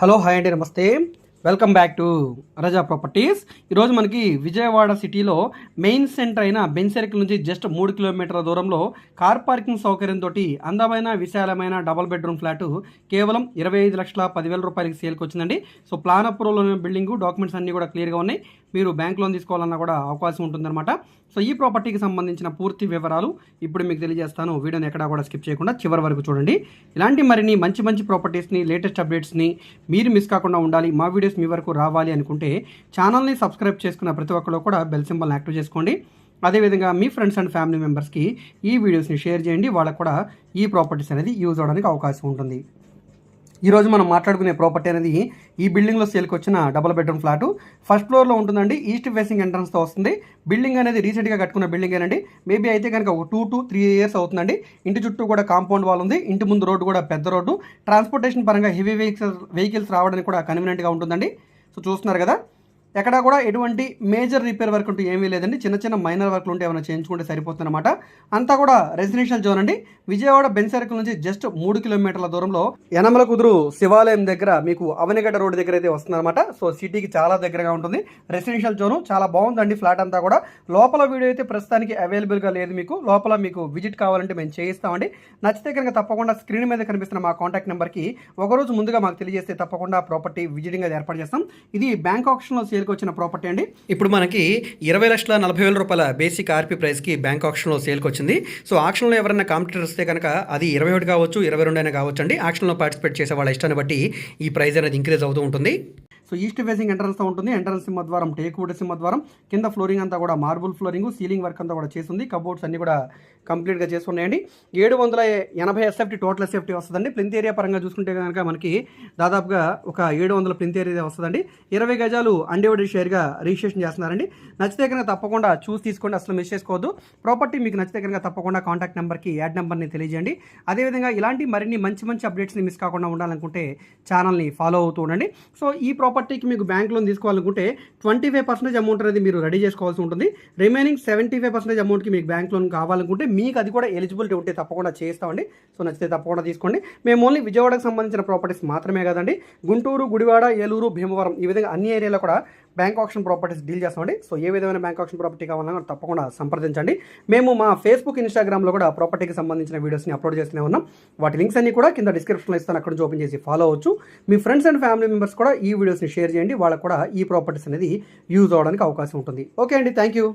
Hello hi అండి నమస్తే. Welcome back to Raza properties. ఈరోజు మనకి విజయవాడ సిటీలో మెయిన్ సెంటర్ అయిన బెన్ సర్కిల్ నుంచి జస్ట్ మూడు కిలోమీటర్ల దూరంలో కార్ పార్కింగ్ సౌకర్యంతో అందమైన విశాలమైన డబల్ బెడ్రూమ్ ఫ్లాట్ కేవలం ఇరవై ఐదు లక్షల పదివేల రూపాయలకి సేల్కి వచ్చిందండి. సో ప్లాన్ అప్రూవల్ ఉన్న బిల్డింగ్ డాక్యుమెంట్స్ అన్నీ కూడా క్లియర్గా ఉన్నాయి. మీరు బ్యాంక్ లోన్ తీసుకోవాలన్నా కూడా అవకాశం ఉంటుందన్నమాట. సో ఈ ప్రాపర్టీకి సంబంధించిన పూర్తి వివరాలు ఇప్పుడు మీకు తెలియజేస్తాను. వీడియోని ఎక్కడా కూడా స్కిప్ చేయకుండా చివరి వరకు చూడండి. ఇలాంటి మరిన్ని మంచి మంచి ప్రాపర్టీస్ని లేటెస్ట్ అప్డేట్స్ని మీరు మిస్ కాకుండా ఉండాలి. మా వీడియోస్ మీ వరకు రావాలి అనుకుంటే ఛానల్ని సబ్స్క్రైబ్ చేసుకున్న ప్రతి ఒక్కరు కూడా బెల్ సింబల్ని యాక్టివ్ చేసుకోండి. అదేవిధంగా మీ ఫ్రెండ్స్ అండ్ ఫ్యామిలీ మెంబర్స్కి ఈ వీడియోస్ని షేర్ చేయండి. వాళ్ళకు కూడా ఈ ప్రాపర్టీస్ అనేది యూజ్ అవడానికి అవకాశం ఉంటుంది. ఈరోజు మనం మాట్లాడుకునే ప్రాపర్టీ అనేది ఈ బిల్డింగ్లో సేల్కి వచ్చిన డబుల్ బెడ్రూమ్ ఫ్లాట్. ఫస్ట్ ఫ్లోర్లో ఉంటుందండి. ఈస్ట్ ఫేసింగ్ ఎంట్రన్స్తో వస్తుంది. బిల్డింగ్ అనేది రీసెంట్గా కట్టుకున్న బిల్డింగ్ ఏనండి. మేబీ అయితే కనుక ఒక టూ టు త్రీ ఇయర్స్ అవుతుందండి. ఇంటి చుట్టూ కూడా కాంపౌండ్ వాల్ ఉంది. ఇంటి ముందు రోడ్డు కూడా పెద్ద రోడ్డు. ట్రాన్స్పోర్టేషన్ పరంగా హెవీ వెహికల్స్ వెహికల్స్ రావడానికి కూడా కన్వీనియంట్గా ఉంటుందండి. సో చూస్తున్నారు కదా. ఎక్కడ కూడా ఎటువంటి మేజర్ రిపేర్ వర్క్ ఉంటూ ఏమీ లేదండి. చిన్న చిన్న మైనర్ వర్క్లు ఉంటే ఏమైనా చేయించుకుంటే సరిపోతుందన్నమాట. అంతా కూడా రెసిడెన్షియల్ జోన్ అండి. విజయవాడ బెన్ సర్కిల్ నుంచి జస్ట్ మూడు కిలోమీటర్ల దూరంలో యనమల కుదురు శివాలయం దగ్గర మీకు అవనిగడ్డ రోడ్ దగ్గర అయితే వస్తుందన్నమాట. సో సిటీకి చాలా దగ్గరగా ఉంటుంది. రెసిడెన్షియల్ జోను చాలా బాగుందండి ఫ్లాట్ అంతా కూడా. లోపల వీడియో అయితే ప్రస్తుతానికి అవైలబుల్గా లేదు మీకు. లోపల మీకు విజిట్ కావాలంటే మేము చేయిస్తామండి. నచ్చితే కనుక తప్పకుండా స్క్రీన్ మీద కనిపిస్తున్న మా కాంటాక్ట్ నెంబర్కి ఒకరోజు ముందుగా మాకు తెలియజేస్తే తప్పకుండా ప్రాపర్టీ విజిటింగ్ అది ఏర్పాటు చేస్తాం. ఇది బ్యాంక్ ఆప్షన్లో సేల్కి వచ్చిన ప్రాపర్టీ అండి. ఇప్పుడు మనకి ఇరవై లక్షల నలభై వేల రూపాయల బేసిక్ ఆర్పీ ప్రైస్కి బ్యాంక్ ఆప్షన్లో సేల్కి వచ్చింది. సో ఆప్షన్లో ఎవరైనా కాంపిటీటర్ వస్తే కనుక అది ఇరవై ఒకటి కావచ్చు ఇరవై రెండు అయినా కావచ్చు అండి ఆప్షన్లో పార్టిసిపేట్ చేసే వాళ్ళ ఇష్టాన్ని బట్టి ఈ ప్రైస్ అనేది ఇంక్రీజ్ అవుతూ ఉంటుంది. సో ఈస్ట్ ఫేసింగ్ ఎంట్రన్స్తో ఉంటుంది. ఎంట్రన్స్ సింహద్వారం టేక్ సింహద్వారం. కింద ఫ్లోరింగ్ అంతా కూడా మార్బుల్ ఫ్లోరింగ్ సీలింగ్ వర్క్ అంతా కూడా చేసింది కబోర్డ్స్ అన్ని కూడా కంప్లీట్గా చేస్తున్నాయండి. ఏడు వందల ఎనభై ఎస్ఎఫ్టీ టోటల్ ఎస్ఎఫ్టీ వస్తుందండి. ప్లింత్ ఏరియా పరంగా చూసుకుంటే కనుక మనకి దాదాపుగా ఒక ఏడు వందల ప్లింత్ ఏరియా వస్తుందండి. ఇరవై గజాలు అన్డివైడెడ్ షేర్గా రిజిస్ట్రేషన్ చేస్తున్నారండి. నచ్చితే కనుక తప్పకుండా చూసి తీసుకోండి. అసలు మిస్ చేసుకోవద్దు. ప్రాపర్టీ మీకు నచ్చితే కనుక తప్పకుండా కాంటాక్ట్ నెంబర్కి యాడ్ నెంబర్ని తెలియజేయండి. అదేవిధంగా ఇలాంటి మరిన్ని మంచి మంచి అప్డేట్స్ని మిస్ కాకుండా ఉండాలనుకుంటే ఛానల్ని ఫాలో అవుతూ ఉండండి. సో ఈ ప్రాపర్టీకి మీకు బ్యాంక్ లోన్ తీసుకోవాలనుకుంటే ట్వంటీ ఫైవ్ పర్సెంటేజ్ అమౌంట్ అనేది మీరు రెడీ చేసుకోవాల్సి ఉంటుంది. రిమైనింగ్ సెవెంటీ ఫైవ్ పర్సెంటేజ్ అమౌంట్కి మీకు బ్యాంక్ లోన్ కావాలనుకుంటే మీకు అది కూడా ఎలిజిబిలిటీ ఉంటే తప్పకుండా చేస్తామండి. సో నచ్చితే తప్పకుండా తీసుకోండి. మేము ఓన్లీ విజయవాడకు సంబంధించిన ప్రాపర్టీస్ మాత్రమే కదండి. గుంటూరు గుడివాడ ఏలూరు భీమవరం ఈ విధంగా అన్ని ఏరియాలో కూడా బ్యాంక్ ఆప్షన్ ప్రాపర్టీస్ డీల్ చేస్తామండి. సో ఏ విధమైన బ్యాంక్ ఆప్షన్ ప్రాపర్టీ కావాలన్నా తప్పకుండా సంప్రదించండి. మేము మా ఫేస్బుక్ ఇన్స్టాగ్రామ్లో కూడా ప్రాపర్టీకి సంబంధించిన వీడియోస్ని అప్లోడ్ చేస్తూనే ఉన్నాం. వాటి లింక్స్ అన్ని కూడా కింద డిస్క్రిప్షన్లో ఇస్తాను. అక్కడ నుంచి ఓపెన్ చేసి ఫాలో అవ్వచ్చు. మీ ఫ్రెండ్స్ అండ్ ఫ్యామిలీ మెంబర్స్ కూడా ఈ వీడియోస్ని షేర్ చేయండి. వాళ్ళకు కూడా ఈ ప్రాపర్టీస్ అనేది యూజ్ అవడానికి అవకాశం ఉంటుంది. ఓకే అండి థ్యాంక్ యూ